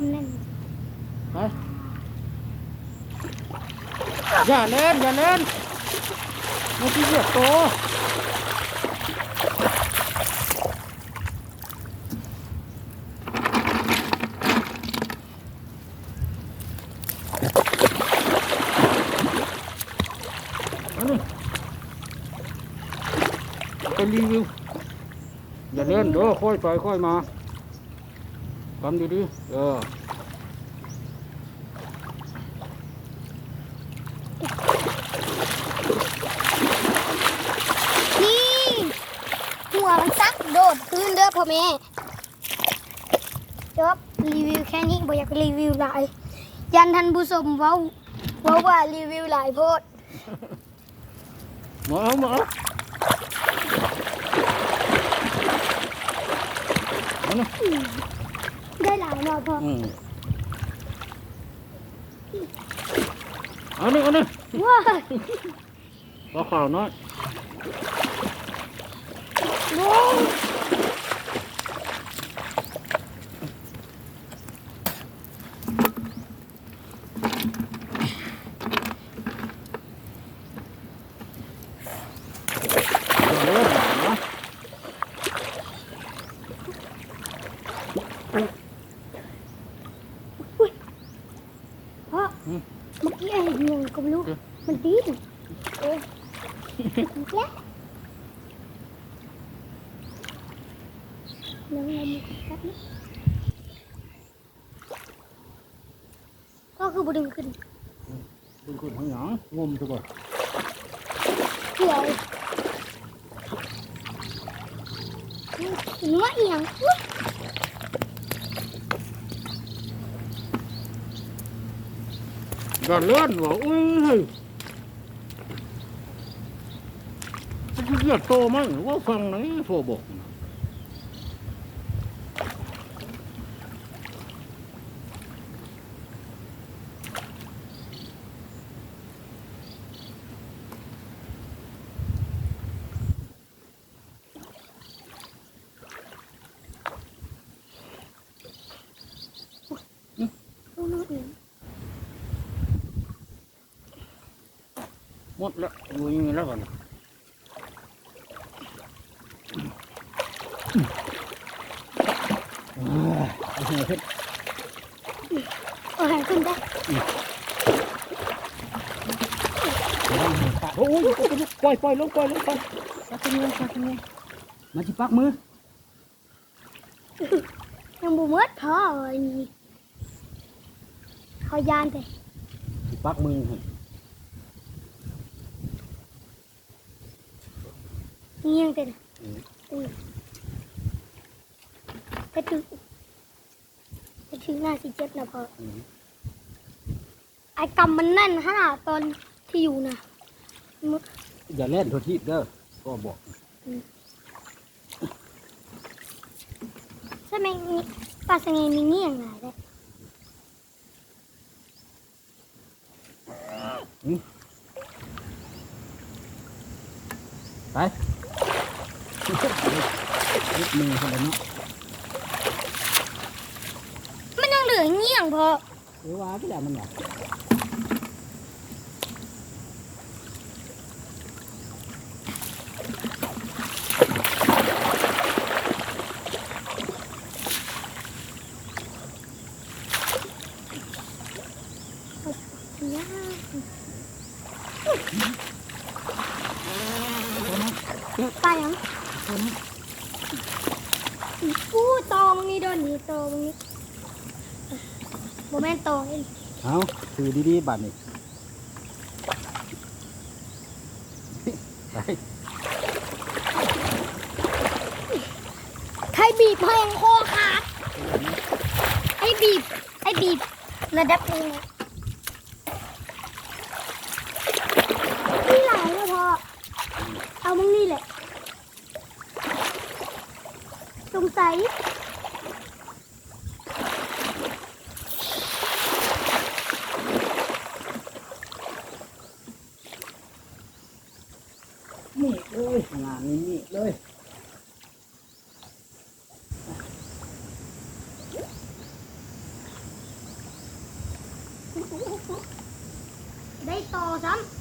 ำแน่นไปอย่าเล่นอย่าเล่นไม่ที่เหยียบโตเอานี่ไปรีวิว อย่าเล่นเด้อค่อยไปค่อยมา ทำดีๆเออนี่หัวมันซักโดดพื้นเด้อพ่อแม่จบรีวิวแค่นี้บ่อยากรีวิวหลาย ยันทันผู้ชมเว้าเว้าว่ารีวิวหลายโพดหมาหมาเอานะ ได้หลายเนาะพ่ออืมเอานี่เอานี่ว้าปลาขาวน้อยโว้อย่าเล่นนะ พ่อเมื่อกี้ไอ้เหี้ยง ก็ไม่รู้ มันดิ้นเอ้ยมันแจ๊ะน้องนมครับนะก็คือบดึงขึ้นเป็นคนทางหยังงมซะบ่เกี่ยวหัวเอียงอุ๊ย อย่าเล่นว่ะอุ้ยเฮ้ยมันเลือดโตมั้งว่าฟังไหนโทรบอกนะ ดูน้องเอียง หมดแล้วงูยิงแล้วกันนะเอ้ยเอาให้เฮ็ดเอาหางขึ้นได้โอ้ยปล่อยปล่อยลงปล่อยลงปล่อยปักมือปักมือมาจิปักมือยังบูมืดพอไอ้นี่เขายานแต่จิปักมือ ให้เงี้ยงแต่น่ะอืมไปถึงไปถึงหน้าสิเจ็บนะพออืมไอ้กำมันแน่นขนาดตอนที่อยู่นะมึกอย่าเล่นโทษทีเด้อก็บอกใช่ไหมนี่ปลาสงเงมีเงี้ยงหลายเลยไป นิดมือคนละเนาะมันยังเหลือเงี้ยงพอเออว่าพี่ดามันหรอกเนี่ยปลายัง ปูตอมึงนี่โดนนี่ตอมึงนี่โมแม่นตอเองเอาถือดีๆบัตรนี่ไปใครบีบเพลงคอขาดไอ้บีบ ไอ้บีบระดับหนึงเลยนี่หลายแล้วพอ เอามึงนี่แหละ สงสัยนี่เลยง